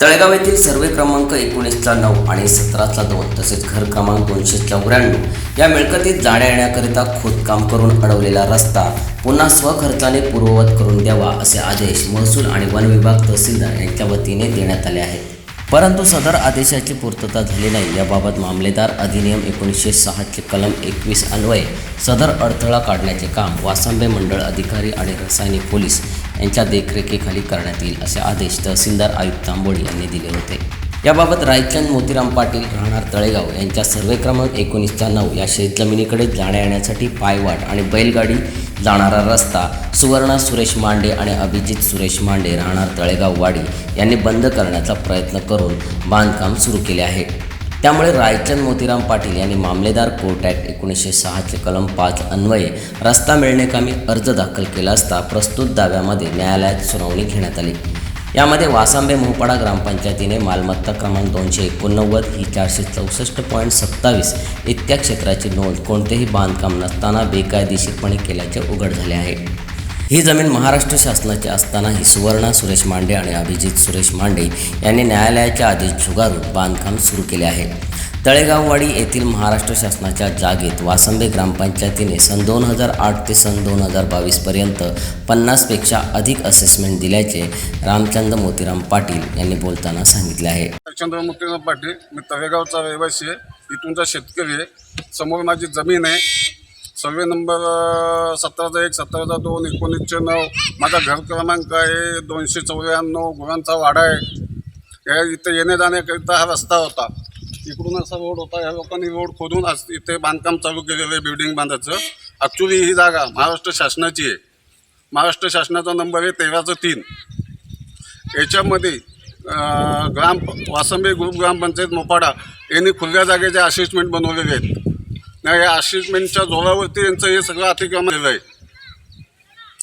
तळेगाव येथील सर्वे क्रमांक एकोणीसचा नऊ आणि सतराचा दोन तसेच घर क्रमांक दोनशे चौऱ्याण्णव या मिळकतीत जाण्या येण्याकरिता खोदकाम करून अडवलेला रस्ता पुन्हा स्वखर्चाने पूर्ववत करून द्यावा असे आदेश महसूल आणि वन विभाग तहसीलदार यांच्या वतीने देण्यात आले आहेत. परंतु सदर आदेशाची पूर्तता झाली नाही. याबाबत मामलेदार अधिनियम एकोणीसशे सहाचे कलम एकवीस अन्वये सदर अडथळा काढण्याचे काम वासंबे मंडळ अधिकारी आणि रासायनिक पोलीस यांच्या देखरेखीखाली करण्यात येईल असे आदेश तहसीलदार आयुक्त तांबोळी यांनी दिले होते. याबाबत रायचंद मोतीराम पाटील राहणार तळेगाव यांच्या सर्वे क्रमांक एकोणीसचा नऊ या शेतजमिनीकडे जाण्या येण्यासाठी पायवाट आणि बैलगाडी जाणारा रस्ता सुवर्णा सुरेश मांडे आणि अभिजित सुरेश मांडे राहणार तळेगाव वाडी यांनी बंद करण्याचा प्रयत्न करून बांधकाम सुरू केले आहे. त्यामुळे रायचंद मोतीराम पाटील यांनी मामलेदार कोर्ट ॲक्ट एकोणीसशे सहाचे कलम पाच अन्वये रस्ता मिळणेकामी अर्ज दाखल केला असता प्रस्तुत दाव्यामध्ये न्यायालयात सुनावणी घेण्यात आली. यामध्ये वासांबे मोहपाडा ग्रामपंचायतीने मालमत्ता क्रमांक दोनशे एकोणनव्वद ही चारशे चौसष्ट पॉईंट सत्तावीस इतक्या क्षेत्राची नोंद कोणतेही बांधकाम नसताना बेकायदेशीरपणे केल्याचे उघड झाले आहे. ही जमीन महाराष्ट्र शासनाची असतानाही सुवर्णा सुरेश मांडे आणि अभिजित सुरेश मांडे यांनी न्यायालयाच्या आदेश झुगारून बांधकाम सुरू केले आहे. तळेगाववाडी येथील महाराष्ट्र शासनाच्या जागेत वासंबे ग्रामपंचायतीने सन दोन हजार आठ ते सन दोन हजार बावीसपर्यंत पन्नासपेक्षा अधिक असेसमेंट दिल्याचे रामचंद्र मोतीराम पाटील यांनी बोलताना सांगितले आहे. चंद्रमुखीनाथ पाटील मी तळेगावचा रहिवासी आहे. इथूनचा शेतकरी आहे समोर माझी जमीन आहे सर्वे नंबर सतराचा एक सतराचा दोन एकोणीसशे नऊ. माझा घर क्रमांक आहे दोनशे चौऱ्याण्णव गुरांचा वाडा आहे. या इथे येण्या जाण्याकरिता हा रस्ता होता. इकडून असा रोड होता या लोकांनी रोड खोदून आज इथे बांधकाम चालू केलेलं आहे बिल्डिंग बांधायचं. ॲक्च्युली ही जागा महाराष्ट्र शासनाची आहे. महाराष्ट्र शासनाचा नंबर आहे तेराचं तीन. याच्यामध्ये ग्राम वासंबे ग्रुप ग्रामपंचायत मोपाडा यांनी खुल्या जागेचे असेसमेंट बनवलेले आहेत. नाही या असेसमेंटच्या जोरावरती यांचं हे सगळं अतिक्रमण झालं आहे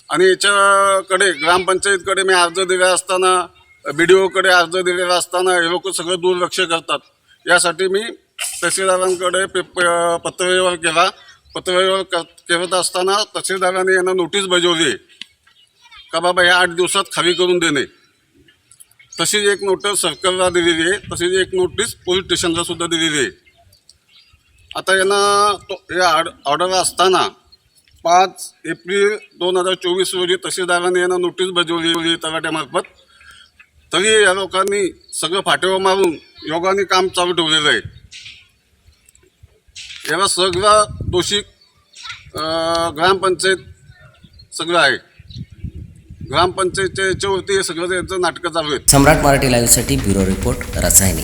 आणि याच्याकडे ग्रामपंचायतकडे मी अर्ज दिला असताना बी डी ओकडे अर्ज दिलेला असताना हे लोक सगळं दुर्लक्ष करतात. यासाठी मी तहसीलदारांकडे पे पत्रव्यवहार केला. पत्रव्यवहार कर करत असताना तहसीलदारांनी यांना नोटीस बजावली. का बाबा या आठ दिवसात खाली करून देणे. तशीच एक नोटीस सर्कलला दिलेली आहे. तशीच एक नोटीस पोलीस स्टेशनला सुद्धा दिलेली आहे. आता यांना तो या आड ऑर्डर असताना पाच एप्रिल दोन हजार चोवीस रोजी तहसीलदारांनी यांना नोटीस बजावली तलाट्यामार्फत. तरी या लोकांनी सगळं फाटेवर मारून योगाने काम चालू ठेवलेलं आहे. याला सगळा दोषी ग्रामपंचायत सगळं आहे. ग्रामपंचायतच्या याच्यावरती हे सगळं त्यांचं नाटकं चालू आहेत. सम्राट मराठी लाईव्हसाठी ब्युरो रिपोर्ट रसायनी.